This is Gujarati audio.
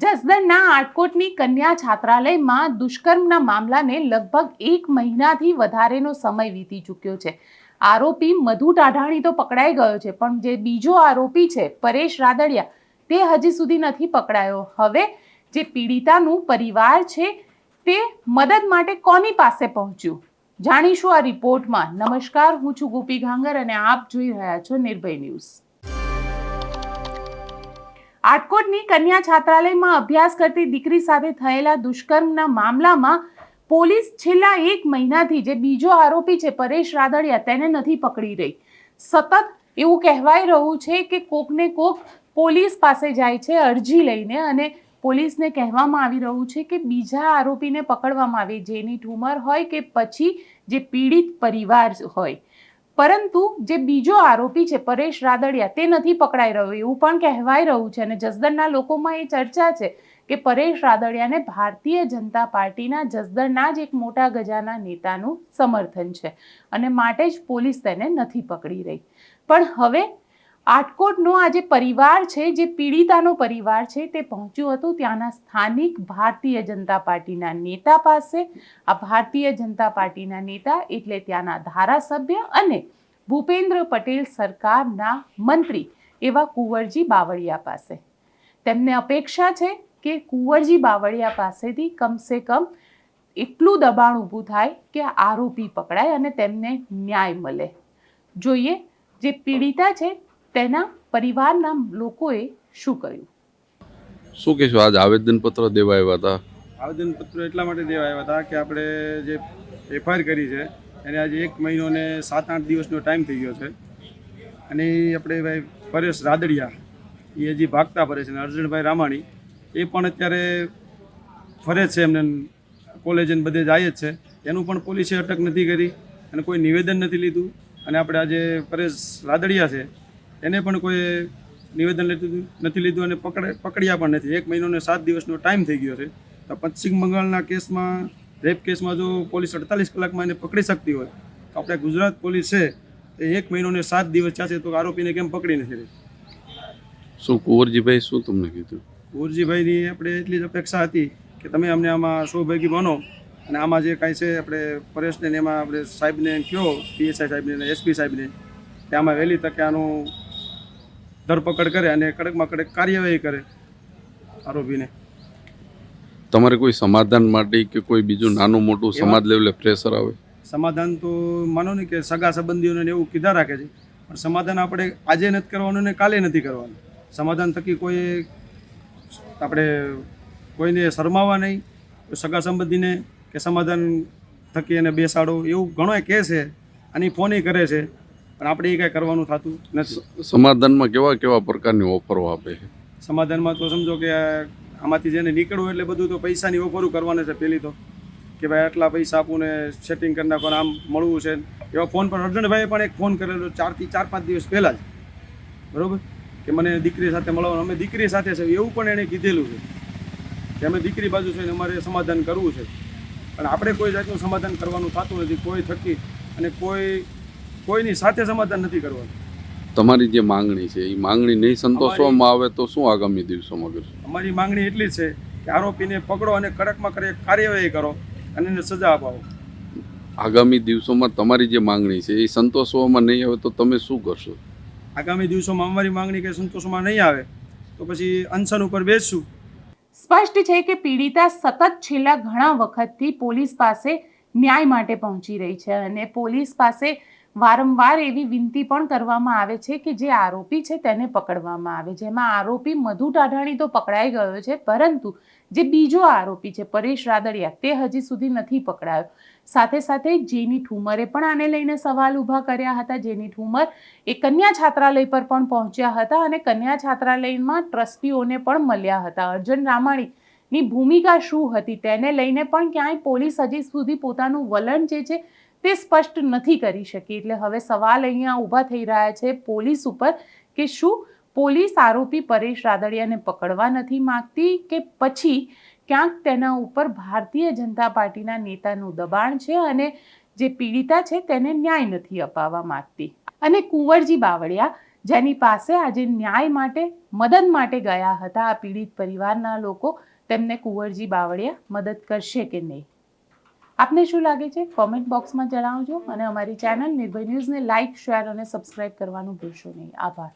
જસદણના આટકોટની કન્યા છાત્રાલયમાં દુષ્કર્મના મામલાને લગભગ એક મહિનાથી વધારેનો સમય વીતી ચૂક્યો છે. આરોપી મધુ ટાઢાણી તો પકડાઈ ગયો છે, પણ જે બીજો આરોપી છે, પરેશ રાદડિયા, તે હજી સુધી નથી પકડાયો. હવે જે પીડિતાનું પરિવાર છે, તે મદદ માટે કોની પાસે પહોંચ્યું? જાણીશું આ રિપોર્ટમાં. નમસ્કાર, હું છું ગોપી ઘાંગર અને આપ જોઈ રહ્યા છો નિર્ભય ન્યૂઝ. આટકોટની કન્યા છાત્રાલયમાં અભ્યાસ કરતી દીકરી સાથે થયેલા દુષ્કર્મના મામલામાં પોલીસ છેલ્લા એક મહિનાથી જે બીજો આરોપી છે, પરેશ રાદડિયા, તેને નથી પકડી રહી. સતત એવું કહેવાઈ રહ્યું છે કે કોકને કોક પોલીસ પાસે જાય છે અરજી લઈને અને પોલીસને કહેવામાં આવી રહ્યું છે કે બીજા આરોપીને પકડવામાં આવે, જેની ઠુમર હોય કે પછી જે પીડિત પરિવાર હોય. પરંતુ જે બીજો આરોપી છે, પરેશ રાદડિયા, તે નથી પકડાઈ રહ્યો. એવું પણ કહેવાય રહ્યું છે અને જસદણના લોકોમાં એ ચર્ચા છે કે પરેશ રાદડિયાને ભારતીય જનતા પાર્ટીના જસદણના જ એક મોટા ગજાના નેતાનું સમર્થન છે અને માટે જ પોલીસ તેને નથી પકડી રહી. પણ હવે આટકોટનો આ જે પરિવાર છે, જે પીડિતાનો પરિવાર છે, તે પહોંચ્યું હતું ત્યાંના સ્થાનિક ભારતીય જનતા પાર્ટીના નેતા પાસે. આ ભારતીય જનતા પાર્ટીના નેતા એટલે ત્યાંના ધારાસભ્ય અને ભૂપેન્દ્ર પટેલ સરકારના મંત્રી એવા કુંવરજી બાવળિયા પાસે. તેમને અપેક્ષા છે કે કુંવરજી બાવળિયા પાસેથી કમસે કમ એટલું દબાણ ઊભું થાય કે આરોપી પકડાય અને તેમને ન્યાય મળે. જોઈએ, જે પીડિતા છે તેના પરિવારના લોકોએ શું કર્યું? શું કહેશો આજ આવેદનપત્ર દેવા આવ્યા હતા? આવેદનપત્ર એટલા માટે દેવા આવ્યા હતા કે આપણે જે એફઆઈઆર કરી છે એને આજે એક મહિનો ને સાત આઠ દિવસનો ટાઈમ થઈ ગયો છે. અને એ આપણે ભાઈ પરેશ રાદડિયા એ હજી ભાગતા ફરે છે અને અર્જુનભાઈ રામાણી એ પણ અત્યારે ફરે છે એમને કોલેજ અને બધે જાય જ છે. એનું પણ પોલીસે અટક નથી કરી અને કોઈ નિવેદન નથી લીધું. અને આપણે આજે પરેશ રાદડિયા છે એને પણ કોઈ નિવેદન લીધું નથી લીધું અને પકડે પકડ્યા પણ નથી. એક મહિનો ને સાત દિવસનો ટાઈમ થઈ ગયો છે. તો પશ્ચિમ બંગાળના કેસમાં રેપ કેસમાં જો પોલીસ અડતાલીસ કલાકમાં એને પકડી શકતી હોય તો આપણે ગુજરાત પોલીસ છે એ એક મહિનો ને સાત દિવસ થયા છે તો આરોપીને કેમ પકડી નથી રહી? શું કુંવરજીભાઈ શું તમને કીધું? કુંવરજીભાઈની આપણે એટલી જ અપેક્ષા હતી કે તમે અમને આમાં સૌભાગી બનો. અને આમાં જે કાંઈ છે આપણે પરેશને એમાં આપણે સાહેબને કહો પીએસઆઈ સાહેબને એસપી સાહેબને કે આમાં વહેલી તકે આનું ધરપકડ કરે અને કડકમાં કડક કાર્યવાહી કરે આરોપીને. તમારે કોઈ સમાધાન માટે કે કોઈ બીજું નાનું મોટું સમાજ લેવલે પ્રેશર આવે? સમાધાન તો માનો ને કે સગા સંબંધીઓને એવું કીધા રાખે છે પણ સમાધાન આપણે આજે નથી કરવાનું ને કાલે નથી કરવાનું. સમાધાન થકી કોઈ આપણે કોઈને શરમાવા નહીં સગા સંબંધીને કે સમાધાન થકી એને બેસાડો એવું ઘણો કહે છે અને ફોને કરે છે. પણ આપણે એ કાંઈ કરવાનું થતું નથી સમાધાનમાં કેવા કેવા પ્રકારની ઓફરો આપે છે? સમાધાનમાં તો સમજો કે આમાંથી જેને નીકળવું એટલે બધું તો પૈસાની ઓફરો કરવાના છે પેલી તો. કે ભાઈ આટલા પૈસા આપું ને સેટિંગ કરી નાખો આમ મળવું છે. એવા ફોન પર અર્જુનભાઈએ પણ એક ફોન કરેલો ચારથી ચાર પાંચ દિવસ પહેલાં જ. બરાબર? કે મને દીકરી સાથે મળવાનું. અમે દીકરી સાથે છે એવું પણ એણે કીધેલું છે. કે અમે દીકરી બાજુ છે ને અમારે સમાધાન કરવું છે. પણ આપણે કોઈ જાતનું સમાધાન કરવાનું થતું નથી. કોઈ થકી અને કોઈ કોઈની સાથે સમાધાન નથી કરવાનું. તમારી જે માંગણી છે એ માંગણી નહીં સંતોષવામાં આવે તો શું આગામી દિવસોમાં કરશો? અમારી માંગણી એટલી છે કે આરોપીને પકડો અને કડકમાં કડક કાર્યવાહી કરો અને એને સજા અપાવો. આગામી દિવસોમાં તમારી જે માંગણી છે એ સંતોષવામાં નહીં આવે તો તમે શું કરશો? આગામી દિવસોમાં અમારી માંગણી કે સંતોષમાં નહીં આવે તો પછી અનશન ઉપર બેસશું. સ્પષ્ટ છે કે પીડિતા સતત છેલ્લા ઘણા વખતથી પોલીસ પાસે ન્યાય માટે પહોંચી રહી છે અને પોલીસ પાસે વારંવાર એવી વિનંતી પણ કરવામાં આવે છે કે જે આરોપી છે તેને પકડવામાં આવે. જેમાં આરોપી મધુ ટાઢાણી તો પકડાઈ ગયો છે, પરંતુ જે બીજો આરોપી છે, પરેશ રાદડિયા, તે હજી સુધી નથી પકડાયો. સાથે સાથે જેની ઠુમરે પણ આને લઈને સવાલ ઊભા કર્યા હતા. જેની ઠુમર એ કન્યા છાત્રાલય પર પણ પહોંચ્યા હતા અને કન્યા છાત્રાલયમાં ટ્રસ્ટીઓને પણ મળ્યા હતા. અર્જુન રામાણીની ભૂમિકા શું હતી તેને લઈને પણ ક્યાંય પોલીસ હજી સુધી પોતાનું વલણ જે છે તે સ્પષ્ટ નથી કરી શકી. એટલે હવે સવાલ અહીંયા ઊભા થઈ રહ્યા છે પોલીસ ઉપર કે શું પોલીસ આરોપી પરેશ રાદડિયાને પકડવા નથી માંગતી કે પછી ક્યાંક તેના ઉપર ભારતીય જનતા પાર્ટીના નેતાનું દબાણ છે અને જે પીડિતા છે તેને ન્યાય નથી અપાવવા માંગતી? અને કુંવરજી બાવળિયા, જેની પાસે આજે ન્યાય માટે, મદદ માટે ગયા હતા, આ પીડિત પરિવારના લોકો, તેમને કુંવરજી બાવળિયા મદદ કરશે કે નહીં? આપને શું લાગે છે? કોમેન્ટ બોક્સમાં જણાવજો અને અમારી ચેનલ નિર્ભય ન્યૂઝને લાઇક શેર અને સબસ્ક્રાઇબ કરવાનું ભૂલશો નહીં. આભાર.